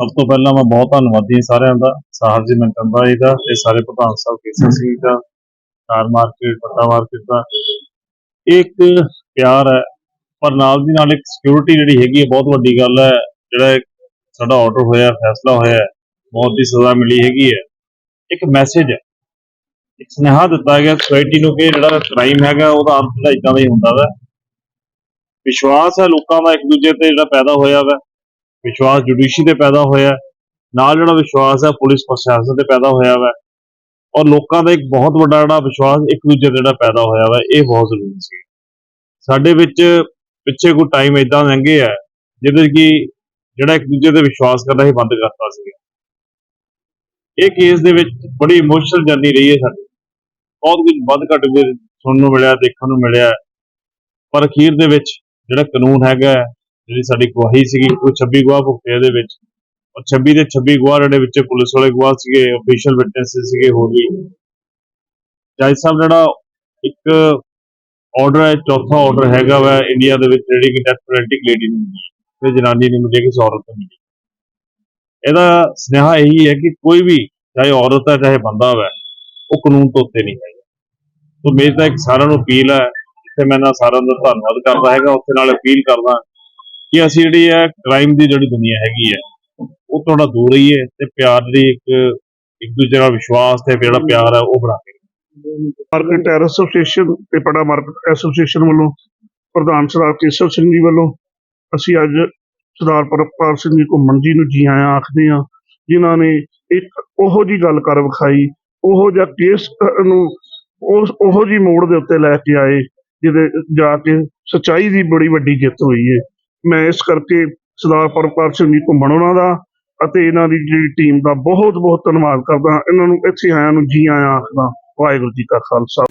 ਸਭ ਤੋਂ ਪਹਿਲਾਂ ਮੈਂ ਬਹੁਤ ਧੰਨਵਾਦੀ ਹਾਂ ਸਾਰਿਆਂ ਦਾ, ਸਾਹਿਬ ਜੀ ਮਨਕੰਦਾ ਜੀ ਦਾ ਤੇ ਸਾਰੇ ਪ੍ਰਧਾਨ ਸਾਹਿਬ ਕੇਸਰ ਸਿੰਘ ਦਾ ਕਾਰ ਮਾਰਕੀਟ, ਪੱਤਾ ਮਾਰਕੀਟ ਦਾ। ਇਹ ਇੱਕ ਪਿਆਰ ਹੈ, ਪਰ ਨਾਲ ਦੀ ਨਾਲ ਇੱਕ ਸਿਕਿਉਰਿਟੀ ਜਿਹੜੀ ਹੈਗੀ ਹੈ, ਬਹੁਤ ਵੱਡੀ ਗੱਲ ਹੈ, ਜਿਹੜਾ ਸਾਡਾ ਆਰਡਰ ਹੋਇਆ, ਫੈਸਲਾ ਹੋਇਆ ਮੌਤ ਦੀ ਸਜ਼ਾ ਮਿਲੀ ਹੈਗੀ ਹੈ। ਇੱਕ ਮੈਸੇਜ ਹੈ, ਇੱਕ ਸੁਨੇਹਾ ਦਿੱਤਾ ਗਿਆ ਸੋਸਾਇਟੀ ਨੂੰ ਕਿ ਜਿਹੜਾ ਕ੍ਰਾਈਮ ਹੈਗਾ, ਉਹਦਾ ਅੰਤ ਜਿਹੜਾ ਇਦਾਂ ਦਾ ਹੀ ਹੁੰਦਾ ਵਾ। ਵਿਸ਼ਵਾਸ ਹੈ ਲੋਕਾਂ ਦਾ ਇੱਕ ਦੂਜੇ ਤੇ ਜਿਹੜਾ ਪੈਦਾ ਹੋਇਆ ਵਾ। ਵਿਸ਼ਵਾਸ ਜੁਡੀਸ਼ੀ ਤੇ ਪੈਦਾ ਹੋਇਆ। ਨਾਲ ਜਿਹੜਾ ਵਿਸ਼ਵਾਸ ਹੈ ਪੁਲਿਸ ਪ੍ਰਸ਼ਾਸਨ ਤੇ ਪੈਦਾ ਹੋਇਆ ਵਾ। ਔਰ ਲੋਕਾਂ ਦਾ ਇੱਕ ਬਹੁਤ ਵੱਡਾ ਜਿਹੜਾ ਵਿਸ਼ਵਾਸ ਇੱਕ ਦੂਜੇ ਤੇ ਜਿਹੜਾ ਪੈਦਾ ਹੋਇਆ ਵਾ ਇਹ ਬਹੁਤ ਜ਼ਰੂਰੀ ਸੀ। ਸਾਡੇ ਵਿੱਚ ਪਿੱਛੇ ਕੋਈ ਟਾਈਮ ਇਦਾਂ ਲੰਘੇ ਆ ਜਿਹਦੇ ਕਿ ਜਿਹੜਾ ਇੱਕ ਦੂਜੇ ਤੇ ਵਿਸ਼ਵਾਸ ਕਰਨਾ ਹੀ ਬੰਦ ਕਰਤਾ ਸੀ। ਇਹ ਕੇਸ ਦੇ ਵਿੱਚ ਬੜੀ ਇਮੋਸ਼ਨਲ ਜਰਨੀ ਰਹੀ ਹੈ ਸਾਡੀ। ਬਹੁਤ ਕੁਝ ਵੱਧ ਘੱਟ ਵੀ ਸੁਣਨ ਨੂੰ ਮਿਲਿਆ ਦੇਖਣ ਨੂੰ ਮਿਲਿਆ। ਪਰ ਅਖੀਰ ਦੇ ਵਿੱਚ ਜਿਹੜਾ ਕਾਨੂੰਨ ਹੈਗਾ ਹੈ, ਜਿਹੜੀ ਸਾਡੀ ਗਵਾਹੀ ਸੀਗੀ, ਉਹ 26 ਗਵਾਹ ਭੁਗਤੇ ਇਹਦੇ ਵਿੱਚ। ਔਰ 26 ਦੇ 26 ਗਵਾਹ ਜਿਹੜੇ ਵਿੱਚ ਪੁਲਿਸ ਵਾਲੇ ਗਵਾਹ ਸੀਗੇ ਅਫੀਸ਼ੀਅਲ ਵਿਟਨੈਸ ਸੀਗੇ, ਹੋਰ ਵੀ। ਜੱਜ ਸਾਹਿਬ, ਜਿਹੜਾ ਇੱਕ ਆਰਡਰ ਹੈ, ਚੌਥਾ ਆਰਡਰ ਹੈਗਾ ਵਾ ਇੰਡੀਆ ਦੇ ਵਿੱਚ, ਜਿਹੜੀ ਕਿ ਡੈਥ ਪੈਨਲਟੀ ਲੇਡੀ ਨੂੰ ਮਿਲੀ ਤੇ ਜਨਾਨੀ ਨੂੰ ਮਿਲੇ ਕਿਸੇ ਔਰਤ ਨੂੰ ਮਿਲੇ ਇਹਦਾ ਸੁਨੇਹਾ ਇਹੀ ਹੈ ਕਿ ਕੋਈ ਵੀ, ਚਾਹੇ ਔਰਤ ਹੈ, ਚਾਹੇ ਬੰਦਾ ਹੈ ਉਹ ਕਾਨੂੰਨ ਤੋਂ ਉੱਤੇ ਨਹੀਂ ਹੈਗਾ। ਸੋ ਮੇਰੀ ਤਾਂ ਇੱਕ ਸਾਰਿਆਂ ਨੂੰ ਅਪੀਲ ਹੈ, ਜਿੱਥੇ ਮੈਂ ਨਾ ਸਾਰਿਆਂ ਦਾ ਧੰਨਵਾਦ ਕਰਦਾ ਹੈਗਾ, ਉੱਥੇ ਨਾਲ ਅਪੀਲ ਕਰਦਾ ਕਿ ਅਸੀਂ ਜਿਹੜੀ ਹੈ ਕ੍ਰਾਈਮ ਦੀ ਜਿਹੜੀ ਦੁਨੀਆ ਹੈਗੀ ਹੈ ਉਹ ਥੋੜਾ ਦੂਰ ਰਹੀਏ ਤੇ ਪਿਆਰ ਦੀ ਇੱਕ ਇੱਕ ਦੂਜੇ ਨਾਲ ਵਿਸ਼ਵਾਸ ਤੇ ਜਿਹੜਾ ਪਿਆਰ ਹੈ ਉਹ ਬਣਾ ਕੇ ਮਾਰਕੀਟ ਟੈਰਰ ਐਸੋਸੀਏਸ਼ਨ ਤੇ ਪੜਾ ਮਾਰਕੀਟ ਐਸੋਸੀਏਸ਼ਨ ਵੱਲੋਂ ਪ੍ਰਧਾਨ ਸਰਦਾਰ ਕੇਸਵ ਸਿੰਘ ਜੀ ਵੱਲੋਂ ਅਸੀਂ ਅੱਜ ਸਰਦਾਰ ਪਰਪਾਲ ਸਿੰਘ ਜੀ ਘੁੰਮਣ ਜੀ ਨੂੰ ਜੀ ਆਇਆਂ ਆਖਦੇ ਹਾਂ, ਜਿਨ੍ਹਾਂ ਨੇ ਇੱਕ ਉਹੋ ਜੀ ਗੱਲ ਕਰ ਵਿਖਾਈ, ਉਹੋ ਜਿਹਾ ਕੇਸ ਨੂੰ ਉਸ ਉਹੋ ਜੀ ਮੋੜ ਦੇ ਉੱਤੇ ਲੈ ਕੇ ਆਏ, ਜਿਹਦੇ ਜਾ ਕੇ ਸਚਾਈ ਦੀ ਬੜੀ ਵੱਡੀ ਜਿੱਤ ਹੋਈ ਹੈ। ਮੈਂ ਇਸ ਕਰਕੇ ਸਰਦਾਰ ਪਰਪਾਲ ਸਿੰਘ ਜੀ ਘੁੰਮਣ ਉਹਨਾਂ ਦਾ ਅਤੇ ਇਹਨਾਂ ਦੀ ਜਿਹੜੀ ਟੀਮ ਦਾ ਬਹੁਤ ਬਹੁਤ ਧੰਨਵਾਦ ਕਰਦਾ ਹਾਂ। ਇਹਨਾਂ ਨੂੰ ਇੱਥੇ ਆਇਆਂ ਨੂੰ ਜੀ ਆਇਆਂ ਆਖਦਾ, ਵਾਹਿਗੁਰੂ ਜੀ ਕਾ ਖਾਲਸਾ